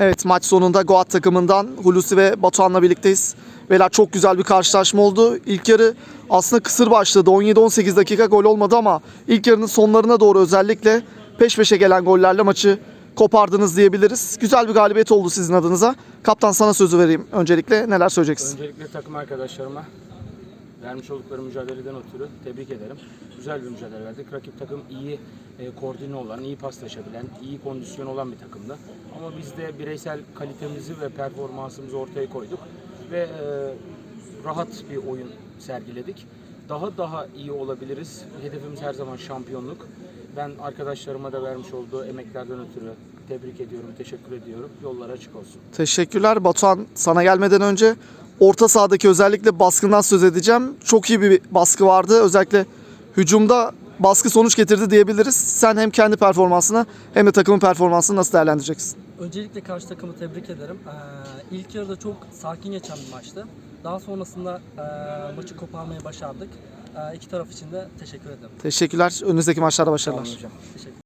Evet maç sonunda Goat takımından Hulusi ve Batuhan'la birlikteyiz. Beyler çok güzel bir karşılaşma oldu. İlk yarı aslında kısır başladı. 17-18 dakika gol olmadı ama ilk yarının sonlarına doğru özellikle peş peşe gelen gollerle maçı kopardınız diyebiliriz. Güzel bir galibiyet oldu sizin adınıza. Kaptan sana sözü vereyim öncelikle. Neler söyleyeceksin? Öncelikle takım arkadaşlarıma vermiş oldukları mücadeleden ötürü tebrik ederim. Güzel bir mücadele verdik. Rakip takım iyi e, koordine olan, iyi paslaşabilen, iyi kondisyon olan bir takımdı. Ama biz de bireysel kalitemizi ve performansımızı ortaya koyduk ve e, rahat bir oyun sergiledik. Daha daha iyi olabiliriz. Hedefimiz her zaman şampiyonluk. Ben arkadaşlarıma da vermiş olduğu emeklerden ötürü tebrik ediyorum, teşekkür ediyorum. Yollar açık olsun. Teşekkürler. Batuhan sana gelmeden önce orta sahadaki özellikle baskından söz edeceğim. Çok iyi bir baskı vardı. Özellikle hücumda baskı sonuç getirdi diyebiliriz. Sen hem kendi performansını hem de takımın performansını nasıl değerlendireceksin? Öncelikle karşı takımı tebrik ederim. Ee, ilk yarıda çok sakin geçen bir maçtı. Daha sonrasında e, maçı koparmayı başardık. Ee, iki taraf için de teşekkür ederim. Teşekkürler. Önümüzdeki maçlarda başarılar. Teşekkür